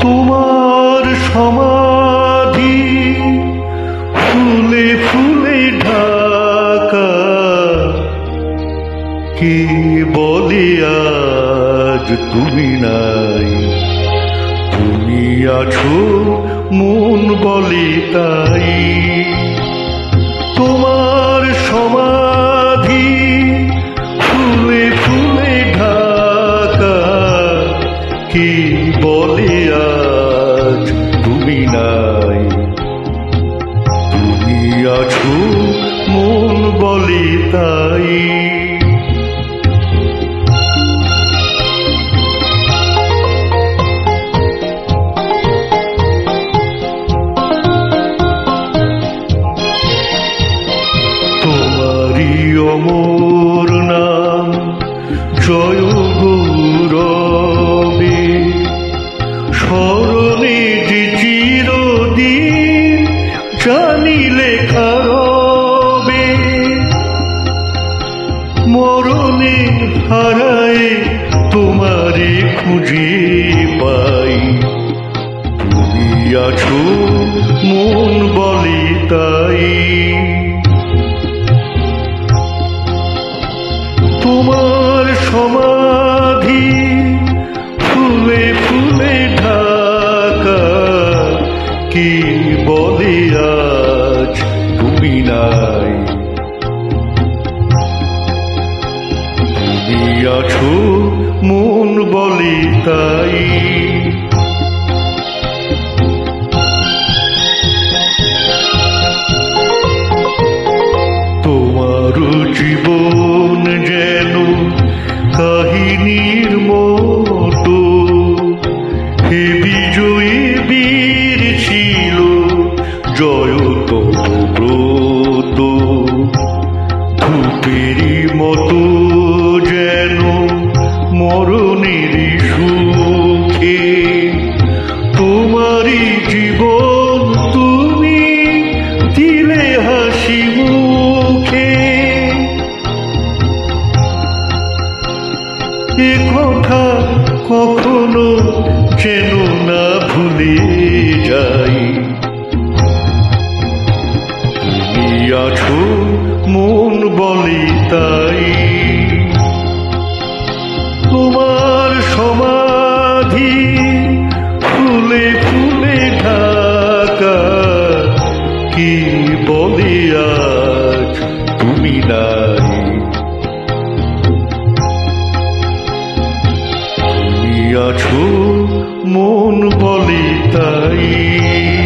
তোমার সমাধি ফুলে ফুলে ঢাকা। কি বলিয়াজ আজ তুমি নাই? তুমি আছো, মন বলে তাই। তুমি তুমি আছো মন বলে তাই। তোমারই অমর নাম জয় জানিলে খারবে। মরণে হারায় তোমারে খুঁজে পাই। তুমি আছো মন বলে তাই। তোমার সমাধি ফুলে ফুলে ঢাকা, কি বলে আজ আছো মন বলে তাই। তোমার জীবন যেন কাহিনীর মতো হে বিজয়ী বীর ছিল জয়ত এ কথা কখনো যেন না ভুলে যাই? আছো মন তাই। তোমার সমাধি ফুলে ফুলে ঢাকা, কি বলে আজ তুমি নাই আছো মন বলি তাই।